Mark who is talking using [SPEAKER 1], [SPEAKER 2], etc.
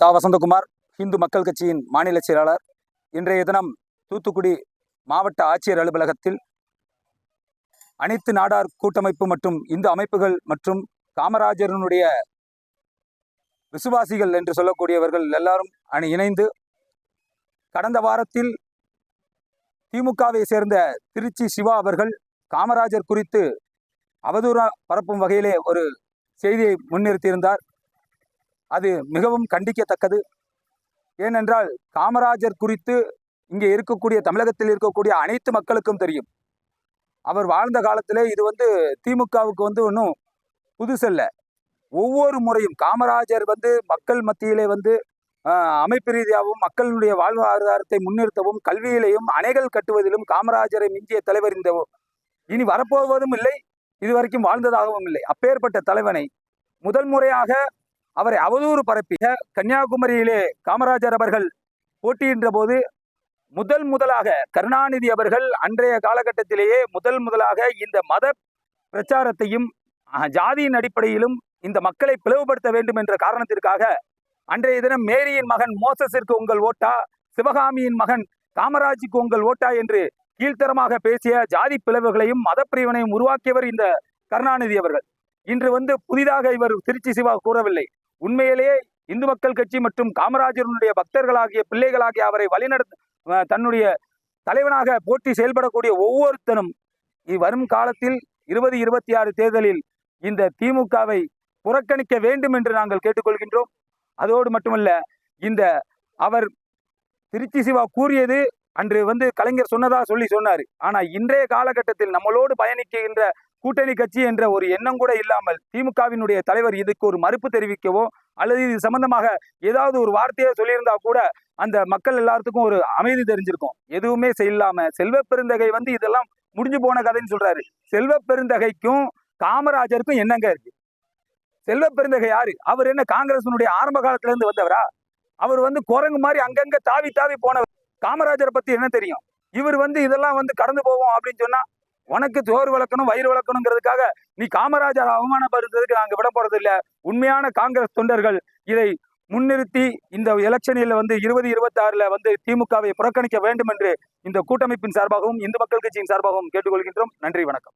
[SPEAKER 1] தா. வசந்தகுமார் இந்து மக்கள் கட்சியின் மாநில செயலாளர். இன்றைய தினம் தூத்துக்குடி மாவட்ட ஆட்சியர் அலுவலகத்தில் அனைத்து நாடார் கூட்டமைப்பு மற்றும் இந்து அமைப்புகள் மற்றும் காமராஜரனுடைய விசுவாசிகள் என்று சொல்லக்கூடியவர்கள் எல்லாரும் அணி இணைந்து கடந்த வாரத்தில் திமுகவை சேர்ந்த திருச்சி சிவா அவர்கள் காமராஜர் குறித்து அவதூறா பரப்பும் வகையிலே ஒரு செய்தியை முன்னிறுத்தியிருந்தார். அது மிகவும் கண்டிக்கத்தக்கது. ஏனென்றால் காமராஜர் குறித்து இங்கே இருக்கக்கூடிய தமிழகத்தில் இருக்கக்கூடிய அனைத்து மக்களுக்கும் தெரியும். அவர் வாழ்ந்த காலத்திலே இது வந்து திமுகவுக்கு வந்து ஒன்றும் புதுசல்ல. ஒவ்வொரு முறையும் காமராஜர் வந்து மக்கள் மத்தியிலே வந்து அமைப்பு ரீதியாகவும் மக்களுடைய வாழ்வாதாரத்தை முன்னிறுத்தவும் கல்வியிலையும் அணைகள் கட்டுவதிலும் காமராஜரை மிஞ்சிய தலைவர் இந்த இனி வரப்போவதும் இல்லை இதுவரைக்கும் வாழ்ந்ததாகவும் இல்லை. அப்பேற்பட்ட தலைவனை முதல் முறையாக அவரை அவதூறு பரப்பிய கன்னியாகுமரியிலே காமராஜர் அவர்கள் போட்டியின்ற போது முதல் முதலாக கருணாநிதி அவர்கள் அன்றைய காலகட்டத்திலேயே முதல் முதலாக இந்த மத பிரச்சாரத்தையும் ஜாதியின் அடிப்படையிலும் இந்த மக்களை பிளவுபடுத்த வேண்டும் என்ற காரணத்திற்காக அன்றைய தினம் மேரியின் மகன் மோசஸிற்கு உங்கள் ஓட்டா சிவகாமியின் மகன் காமராஜுக்கு உங்கள் ஓட்டா என்று கீழ்த்தரமாக பேசிய ஜாதி பிளவுகளையும் மதப்பிரிவினையும் உருவாக்கியவர் இந்த கருணாநிதி அவர்கள். இன்று வந்து புதிதாக இவர் திருச்சி சிவா கூறவில்லை. உண்மையிலேயே இந்து மக்கள் கட்சி மற்றும் காமராஜருடைய பக்தர்களாகிய பிள்ளைகளாகிய அவரை வழிநடத்த தன்னுடைய தலைவனாக போட்டி செயல்படக்கூடிய ஒவ்வொருத்தனும் வரும் காலத்தில் இருபது இருபத்தி ஆறு தேர்தலில் இந்த திமுகவை புறக்கணிக்க வேண்டும் என்று நாங்கள் கேட்டுக்கொள்கின்றோம். அதோடு மட்டுமல்ல இந்த அவர் திருச்சி சிவா கூறியது அன்று வந்து கலைஞர் சொன்னதா சொல்லி சொன்னார். ஆனால் இன்றைய காலகட்டத்தில் நம்மளோடு பயணிக்கின்ற கூட்டணி கட்சி என்ற ஒரு எண்ணம் கூட இல்லாமல் திமுகவினுடைய தலைவர் இதுக்கு ஒரு மறுப்பு தெரிவிக்கவோ அல்லது இது சம்பந்தமாக ஏதாவது ஒரு வார்த்தையோ சொல்லியிருந்தா கூட அந்த மக்கள் எல்லாத்துக்கும் ஒரு அமைதி தெரிஞ்சிருக்கும். எதுவுமே செய்யலாம. செல்வ பெருந்தகை வந்து இதெல்லாம் முடிஞ்சு போன கதைன்னு சொல்றாரு. செல்வ பெருந்தகைக்கும் காமராஜருக்கும் என்னங்க இருக்கு? செல்வ பெருந்தகை யாரு? அவர் என்ன காங்கிரசினுடைய ஆரம்ப காலத்துல இருந்து வந்தவரா? அவர் வந்து குரங்கு மாதிரி அங்கங்க தாவி தாவி போனவர். காமராஜரை பத்தி என்ன தெரியும்? இவர் வந்து இதெல்லாம் வந்து கடந்து போவோம் அப்படின்னு சொன்னா உனக்கு தோறு வளர்க்கணும் வயிறு வளர்க்கணுங்கிறதுக்காக நீ காமராஜர் அவமானப்படுத்துறதுக்கு நாங்கள் விட போறது இல்ல உண்மையான காங்கிரஸ் தொண்டர்கள் இதை முன்னிறுத்தி இந்த எலெக்ஷனில் வந்து இருபது இருபத்தி ஆறுல வந்து திமுகவை புறக்கணிக்க வேண்டும் என்று இந்த கூட்டமைப்பின் சார்பாகவும் இந்து மக்கள் கட்சியின் சார்பாகவும் கேட்டுக்கொள்கின்றோம். நன்றி வணக்கம்.